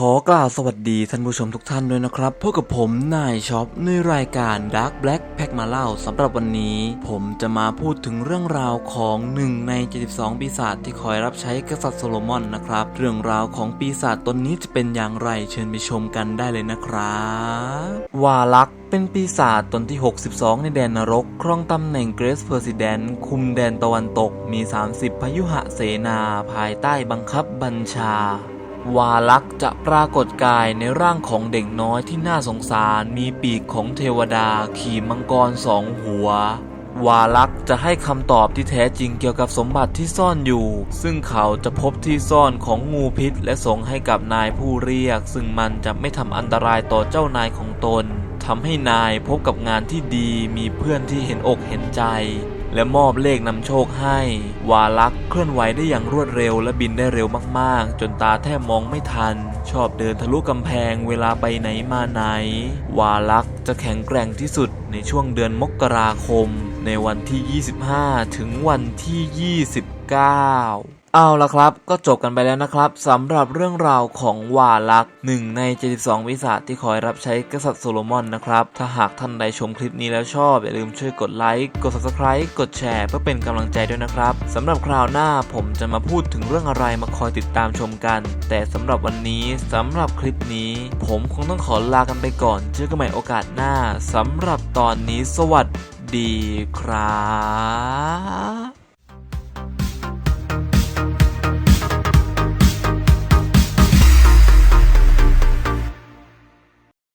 ขอกล่าวสวัสดีท่านผู้ชมทุกท่านด้วยนะครับพบกับผมนายช็อปในรายการ Dark Black Pack มาเล่าสำหรับวันนี้ ผมจะมาพูดถึงเรื่องราวของหนึ่งใน 72 ปีศาจที่คอยรับใช้กษัตริย์โซโลมอนนะครับ เรื่องราวของปีศาจตนนี้จะเป็นอย่างไรเชิญไปชมกันได้เลยนะครับวาลักเป็นปีศาจตนที่ 62 ในแดนนรก ครองตำแหน่งเกรสเพอร์ซิเดนคุมแดนตะวันตกมี 30 พยุหเสนาภายใต้บังคับบัญชา วาลักษ์จะปรากฏกายในร่างของเด็กน้อยที่น่าสงสารมีปีกของเทวดาขี่มังกรสองหัว วาลักษ์จะให้คำตอบที่แท้จริงเกี่ยวกับสมบัติที่ซ่อนอยู่ ซึ่งเขาจะพบที่ซ่อนของงูพิษ และส่งให้กับนายผู้เรียก ซึ่งมันจะไม่ทำอันตรายต่อเจ้านายของตนทำให้นายพบกับงานที่ดีมีเพื่อนที่เห็นอกเห็นใจ และมอบเลขนำโชคให้ วาลักษ์เคลื่อนไหวได้อย่างรวดเร็วและบินได้เร็วมากๆ จนตาแทบมองไม่ทัน ชอบเดินทะลุกำแพงเวลาไปไหนมาไหน วาลักษ์จะแข็งแกร่งที่สุดในช่วงเดือนมกราคม ในวันที่ 25 ถึงวันที่ 29เอาละครับ ก็จบกันไปแล้วนะครับสำหรับเรื่องราวของวาลักษ์หนึ่งใน 72 วิสาที่คอยรับใช้กษัตริย์โซโลมอนนะครับ ถ้าหากท่านใดชมคลิปนี้แล้วชอบ อย่าลืมช่วยกดไลค์ กด subscribe กดแชร์เพื่อเป็นกำลังใจด้วยนะครับสำหรับคราวหน้าผมจะมาพูดถึงเรื่องอะไรมาคอยติดตามชมกัน แต่สำหรับวันนี้สำหรับคลิปนี้ ผมคงต้องขอลากันไปก่อน เจอกันใหม่โอกาสหน้าสำหรับตอนนี้สวัสดี ดีครับ